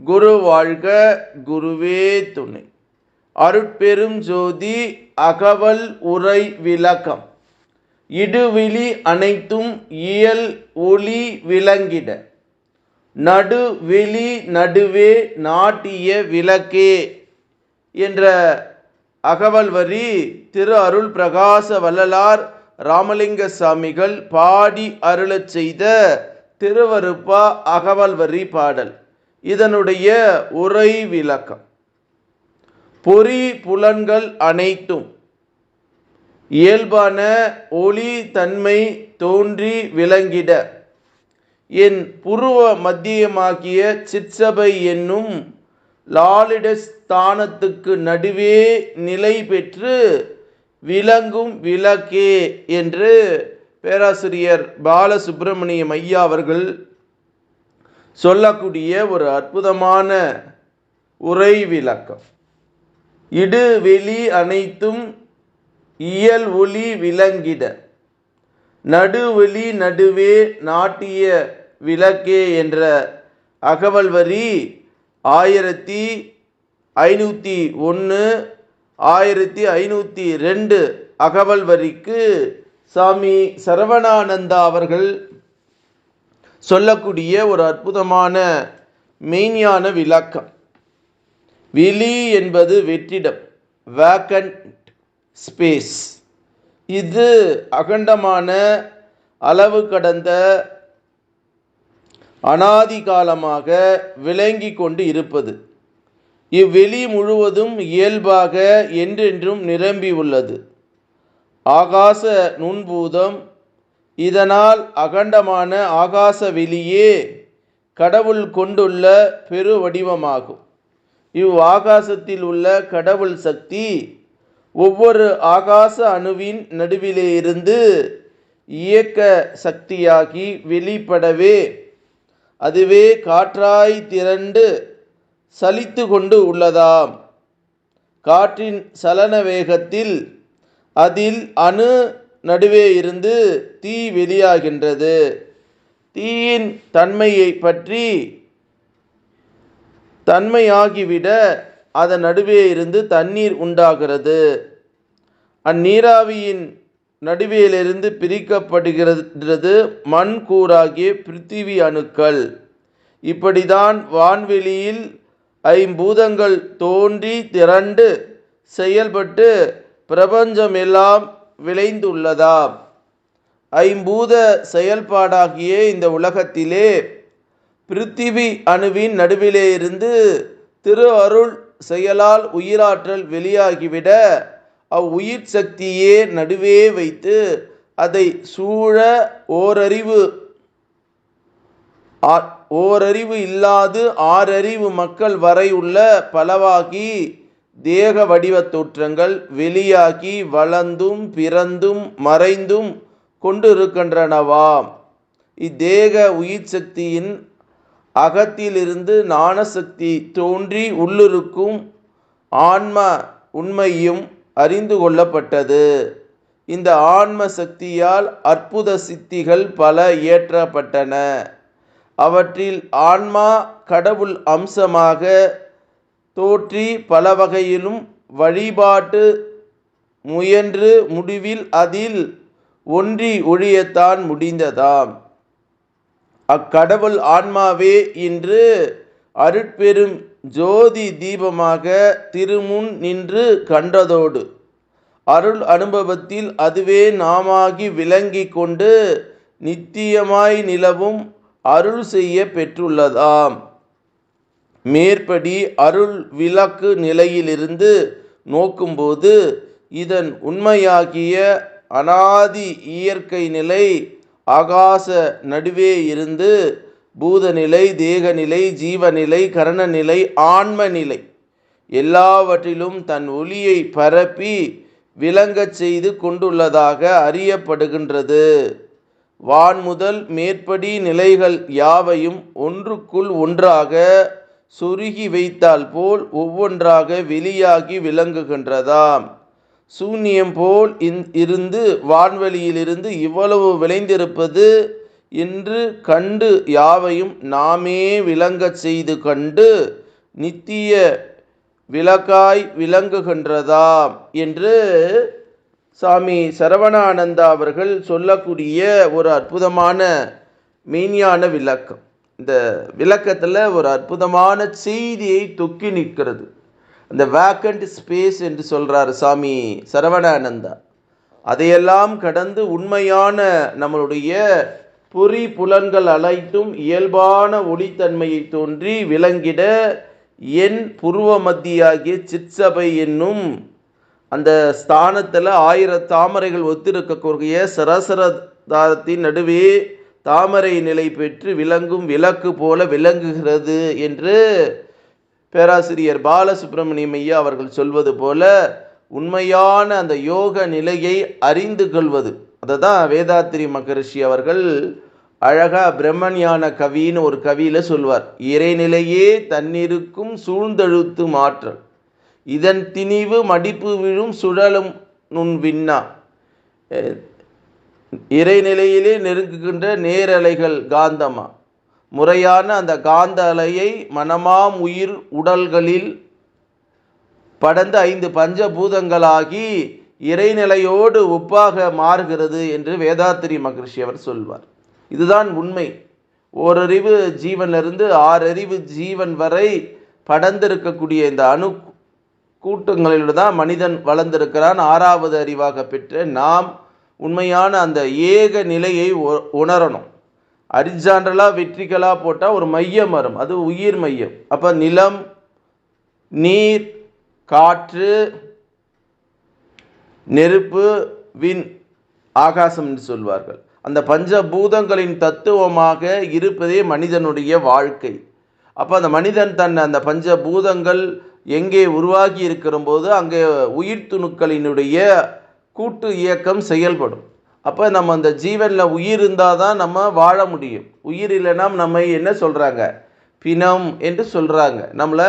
குரு வாழ்க குருவே துணை. அருட்பெரும் ஜோதி அகவல் உரை விளக்கம். இடுவிழி அனைத்தும் இயல் ஒளி விளங்கிட. நடுவெளி நடுவே நாட்டிய விளக்கே என்ற அகவல் வரி திரு அருள் பிரகாச வள்ளலார் ராமலிங்க சாமிகள் பாடி அருளச் செய்த திருவருப்பா அகவல் வரி பாடல். இதனுடைய உரை விளக்கம். பொறி புலன்கள் அனைத்தும் இயல்பான ஒளி தன்மை தோன்றி விளங்கிட. என் புருவ மத்தியமாகிய சிற்சபை என்னும் லாலிட ஸ்தானத்துக்கு நடுவே நிலை பெற்று விளங்கும் விளக்கே என்று பேராசிரியர் பாலசுப்பிரமணியம் ஐயா அவர்கள் சொல்லக்கூடிய ஒரு அற்புதமான உரை விளக்கம். இடு வெளி அனைத்தும் இயல் ஒளி விளங்கிட. நடுவெளி நடுவே நாட்டிய விளக்கே என்ற அகவல் வரி ஆயிரத்தி ஐநூற்றி ஒன்று ஆயிரத்தி ஐநூற்றி ரெண்டு அகவல் வரிக்கு சாமி சரவணானந்தா அவர்கள் சொல்லக்கூடிய ஒரு அற்புதமான மெய்ஞான விளக்கம். விழி என்பது வெற்றிடம் வேக்கண்ட் ஸ்பேஸ் இது அகண்டமான அளவு கடந்த அனாதி காலமாக விளங்கி கொண்டு இருப்பது. இவ்வெளி முழுவதும் இயல்பாக என்றென்றும் நிரம்பி உள்ளது. ஆகாச நுண்பூதம் இதனால் அகண்டமான ஆகாச வெளியே கடவுள் கொண்டுள்ள பெரு வடிவமாகும். இவ் ஆகாசத்தில் உள்ள கடவுள் சக்தி ஒவ்வொரு ஆகாச அணுவின் நடுவிலே இருந்து இயக்க சக்தியாகி வெளிப்படவே அதுவே காற்றாய் திரண்டு சலித்து கொண்டு உள்ளதாம். காற்றின் சலன வேகத்தில் அதில் அணு நடுவே இருந்து தீ வெளியாகின்றது. தீயின் தன்மையை பற்றி தன்மையாகிவிட அதன் நடுவே இருந்து தண்ணீர் உண்டாகிறது. அந்நீராவியின் நடுவேலிருந்து பிரிக்கப்படுகிறது மண் கூறாகிய பிருத்திவி அணுக்கள். இப்படிதான் வான்வெளியில் ஐம்பூதங்கள் தோன்றி திரண்டு செயல்பட்டு பிரபஞ்சம் எல்லாம் விளைந்துள்ளதாம். ஐம்பூத செயல்பாடாகிய இந்த உலகத்திலே பிருத்திவி அணுவின் நடுவிலே இருந்து திரு அருள் செயலால் உயிராற்றல் வெளியாகிவிட அவ்வுயிர் சக்தியே நடுவே வைத்து அதை சூழ ஓரறிவு ஓரறிவு இல்லாது ஆறறிவு மக்கள் வரை உள்ள பலவாகி தேக வடிவத் தோற்றங்கள் வெளியாகி வளர்ந்தும் பிறந்தும் மறைந்தும் கொண்டிருக்கின்றனவாம் இத்தேக உயிர் சக்தியின் அகத்திலிருந்து ஞானசக்தி தோன்றி உள்ளிருக்கும் ஆன்ம உண்மையும் அறிந்து கொள்ளப்பட்டது. இந்த ஆன்ம சக்தியால் அற்புத சித்திகள் பல இயற்றப்பட்டன. அவற்றில் ஆன்மா கடவுள் அம்சமாக தோற்றி பல வகையிலும் வழிபாட்டு முயன்று முடிவில் அதில் ஒன்றி ஒழியத்தான் முடிந்ததாம். அக்கடவுள் ஆன்மாவே இன்று அருட்பெரும் ஜோதி தீபமாக திருமுன் நின்று கண்டதோடு அருள் அனுபவத்தில் அதுவே நாமாகி விளங்கி கொண்டு நித்தியமாய் நிலவும் அருள் செய்ய பெற்றுள்ளதாம். மேற்படி அருள் விளக்கு நிலையிலிருந்து நோக்கும்போது இதன் உண்மையாகிய அனாதி இயற்கை நிலை ஆகாச நடுவே இருந்து பூதநிலை தேகநிலை ஜீவநிலை கரணநிலை ஆன்ம நிலை எல்லாவற்றிலும் தன் ஒளியை பரப்பி விளங்கச் செய்து கொண்டுள்ளதாக அறியப்படுகின்றது. வான் முதல் மேற்படி நிலைகள் யாவையும் ஒன்றுக்குள் ஒன்றாக சுருகி வைத்தால் போல் ஒவ்வொன்றாக வெளியாகி விளங்குகின்றதாம். சூன்யம் போல் இந் இருந்து வான்வெளியிலிருந்து இவ்வளவு விளைந்திருப்பது என்று கண்டு யாவையும் நாமே விளங்கச் செய்து கண்டு நித்திய விளக்காய் விளங்குகின்றதாம் என்று சாமி சரவணானந்தா அவர்கள் சொல்லக்கூடிய ஒரு அற்புதமான மெய்ஞான விளக்கம். இந்த விளக்கத்தில் ஒரு அற்புதமான செய்தியை தொக்கி நிற்கிறது. அந்த வேக்கண்ட் ஸ்பேஸ் என்று சொல்கிறார் சாமி சரவணானந்தா. அதையெல்லாம் கடந்து உண்மையான நம்மளுடைய பொறி புலன்கள் அனைத்தும் இயல்பான ஒளித்தன்மையை தோன்றி விளங்கிட என் புருவ மத்தியாகிய சிற்சபை என்னும் அந்த ஸ்தானத்தில் ஆயிர தாமரைகள் ஒத்திருக்கக்கூடிய சரசரதாரத்தின் நடுவே தாமரை நிலை பெற்று விளங்கும் விளக்கு போல விளங்குகிறது என்று பேராசிரியர் பாலசுப்ரமணியம் ஐயா அவர்கள் சொல்வது போல உண்மையான அந்த யோக நிலையை அறிந்து கொள்வது. அதை தான் வேதாத்திரி மகரிஷி அவர்கள் அழகா பிரம்மஞான கவின்னு ஒரு கவியில் சொல்வார். இறைநிலையே தன்னிருக்கும் சூழ்ந்தழுத்து மாற்றல். இதன் திணிவு மடிப்பு விழும் சுழலும் நுண் விண்ணா. இறைநிலையிலே நெருங்குகின்ற நேரலைகள் காந்தமா? முறையான அந்த காந்த அலையை மனமாம் உயிர் உடல்களில் படந்த ஐந்து பஞ்சபூதங்களாகி இறைநிலையோடு ஒப்பாக மாறுகிறது என்று வேதாத்திரி மகரிஷி அவர் சொல்வார். இதுதான் உண்மை. ஓரறிவு ஜீவனிலிருந்து ஆறறிவு ஜீவன் வரை படர்ந்திருக்கக்கூடிய இந்த அணு கூட்டங்களில் தான் மனிதன் வளர்ந்திருக்கிறான். ஆறாவது அறிவாக பெற்ற நாம் உண்மையான அந்த ஏக நிலையை உணரணும். அரிஜாண்டலாக வெற்றிகளாக போட்டால் ஒரு மையம் வரும். அது உயிர் மையம். அப்போ நிலம் நீர் காற்று நெருப்பு விண் ஆகாசம் என்று சொல்வார்கள். அந்த பஞ்சபூதங்களின் தத்துவமாக இருப்பதே மனிதனுடைய வாழ்க்கை. அப்போ அந்த மனிதன் தன் அந்த பஞ்சபூதங்கள் எங்கே உருவாகி இருக்கிற போது அங்கே உயிர் துணுக்களினுடைய கூட்டு இயக்கம் செயல்படும். அப்போ நம்ம அந்த ஜீவனில் உயிர் இருந்தால் தான் நம்ம வாழ முடியும். உயிர் இல்லைன்னா நம்ம என்ன சொல்கிறாங்க பிணம் என்று சொல்கிறாங்க நம்மளை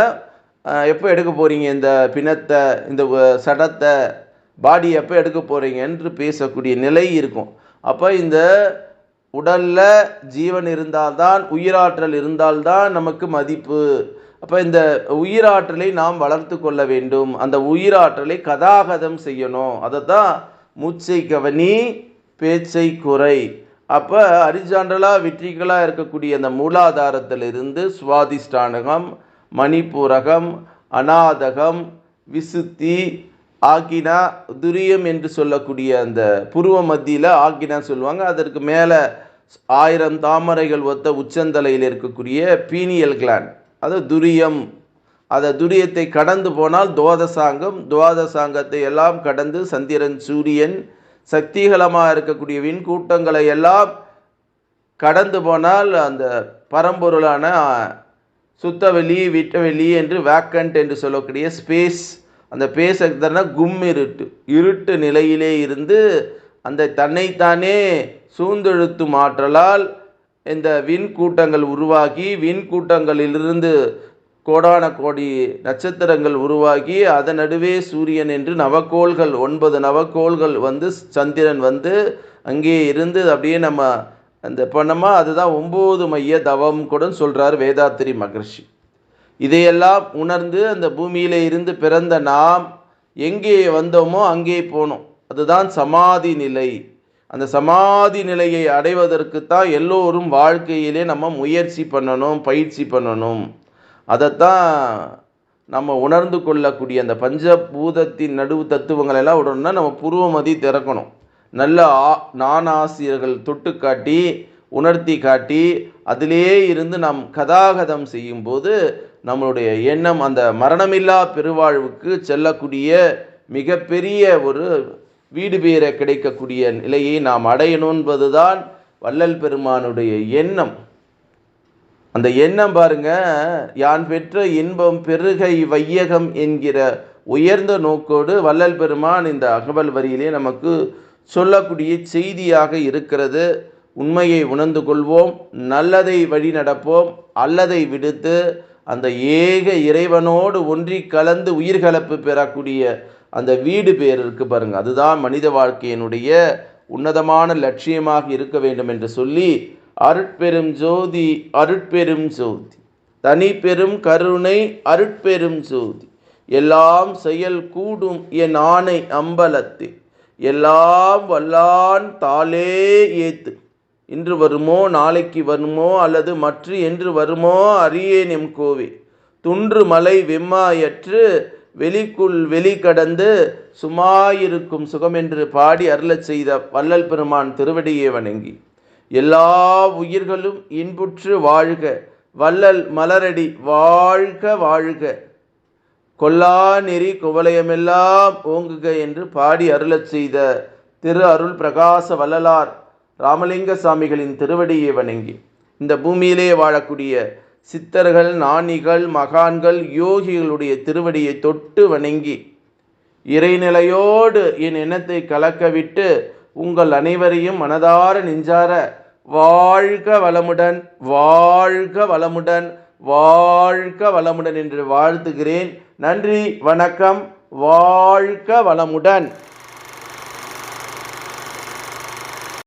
எப்போ எடுக்க போகிறீங்க இந்த பிணத்தை இந்த சடத்தை பாடி எப்போ எடுக்க போகிறீங்க என்று பேசக்கூடிய நிலை இருக்கும். அப்போ இந்த உடலில் ஜீவன் இருந்தால்தான் உயிராற்றல் இருந்தால்தான் நமக்கு மதிப்பு. அப்போ இந்த உயிராற்றலை நாம் வளர்த்து கொள்ள வேண்டும். அந்த உயிராற்றலை கதாகதம் செய்யணும். அதை தான் மூச்சை கவனி பேச்சை குறை. அப்போ அரிஜாண்டலாக வெற்றிகளாக இருக்கக்கூடிய அந்த மூலாதாரத்திலிருந்து சுவாதிஷ்டானகம் மணிப்பூரகம் அநாதகம் விசுத்தி ஆக்கினா துரியம் என்று சொல்லக்கூடிய அந்த புருவ மத்தியில் ஆக்கினா சொல்லுவாங்க. அதற்கு மேலே ஆயிரம் தாமரைகள் ஒத்த உச்சந்தலையில் இருக்கக்கூடிய பீனியல் கிளாண்ட் அது துரியம். அந்த துரியத்தை கடந்து போனால் துவாதசாங்கம் துவாதசாங்கத்தை எல்லாம் கடந்து சந்திரன் சூரியன் சக்திகளமாக இருக்கக்கூடிய விண்கூட்டங்களை எல்லாம் கடந்து போனால் அந்த பரம்பொருளான சுத்தவெளி விட்டவெளி என்று வேக்கண்ட் என்று சொல்லக்கூடிய ஸ்பேஸ் அந்த பேச கும் இருட்டு. இருட்டு நிலையிலே இருந்து அந்த தன்னைத்தானே சூழ்ந்தெழுத்து மாற்றலால் இந்த விண்கூட்டங்கள் உருவாகி விண்கூட்டங்களிலிருந்து கோடான கோடி நட்சத்திரங்கள் உருவாகி அதன் நடுவே சூரியன் என்று நவக்கோள்கள் ஒன்பது நவக்கோள்கள் வந்து சந்திரன் வந்து அங்கே இருந்து அப்படியே நம்ம அந்த பண்ணோமா அதுதான் ஒம்பது மைய தவம் கூட சொல்கிறார் வேதாத்திரி மகர்ஷி. இதையெல்லாம் உணர்ந்து அந்த பூமியில இருந்து பிறந்த நாம் எங்கே வந்தோமோ அங்கே போனோம். அதுதான் சமாதி நிலை. அந்த சமாதி நிலையை அடைவதற்கு தான் எல்லோரும் வாழ்க்கையிலே நம்ம முயற்சி பண்ணணும் பயிற்சி பண்ணணும். அதைத்தான் நம்ம உணர்ந்து கொள்ளக்கூடிய அந்த பஞ்சபூதத்தின் நடுவு தத்துவங்கள் எல்லாம் உடனே நம்ம புருவமதி திறக்கணும். நல்ல ஆ நானாசிரியர்கள் தொட்டு காட்டி உணர்த்தி காட்டி அதிலே இருந்து நாம் கதாகதம் செய்யும்போது நம்மளுடைய எண்ணம் அந்த மரணமில்லா பெருவாழ்வுக்கு செல்லக்கூடிய மிகப்பெரிய ஒரு வீடு பேர கிடைக்கக்கூடிய நிலையை நாம் அடையணும் என்பதுதான் வள்ளல் பெருமானுடைய எண்ணம். அந்த எண்ணம் பாருங்க யான் பெற்ற இன்பம் பெருகை வையகம் என்கிற உயர்ந்த நோக்கோடு வள்ளல் பெருமான் இந்த அகவல் வரியிலே நமக்கு சொல்லக்கூடிய செய்தியாக இருக்கிறது. உண்மையை உணர்ந்து கொள்வோம் நல்லதை வழி நடப்போம் அல்லதை விடுத்து அந்த ஏக இறைவனோடு ஒன்றி கலந்து உயிர்கலப்பு பெறக்கூடிய அந்த வீடு பேர் இருக்கு பாருங்க. அதுதான் மனித வாழ்க்கையினுடைய உன்னதமான லட்சியமாக இருக்க வேண்டும் என்று சொல்லி அருட்பெரும் ஜோதி அருட்பெரும் ஜோதி. தனி பெரும் கருணை அருட்பெரும் ஜோதி. எல்லாம் செயல் கூடும் என் ஆணை அம்பலத்து. எல்லாம் வல்லான் தாளே ஏத்து. இன்று வருமோ நாளைக்கு வருமோ அல்லது மற்ற என்று வருமோ அறியேன் எம் கோவே. துன்று மலை வெம்மாயற்று வெளிக்குள் வெளி கடந்து சுமாயிருக்கும் சுகமென்று பாடி அருளச் செய்த வள்ளல் பெருமான் திருவடியை வணங்கி. எல்லா உயிர்களும் இன்புற்று வாழ்க. வள்ளல் மலரடி வாழ்க வாழ்க. கொல்லா நெறி குவலயமெல்லாம் ஓங்குக என்று பாடி அருளச் செய்த திரு அருள் பிரகாச வள்ளலார் ராமலிங்க சாமிகளின் திருவடியை வணங்கி. இந்த பூமியிலே வாழக்கூடிய சித்தர்கள் ஞானிகள் மகான்கள் யோகிகளுடைய திருவடியை தொட்டு வணங்கி இறைநிலையோடு என் எண்ணத்தை கலக்கவிட்டு உங்கள் அனைவரையும் மனதார நெஞ்சார வாழ்க வளமுடன் வாழ்க வளமுடன் வாழ்க வளமுடன் என்று வாழ்த்துகிறேன். நன்றி வணக்கம் வாழ்க வளமுடன்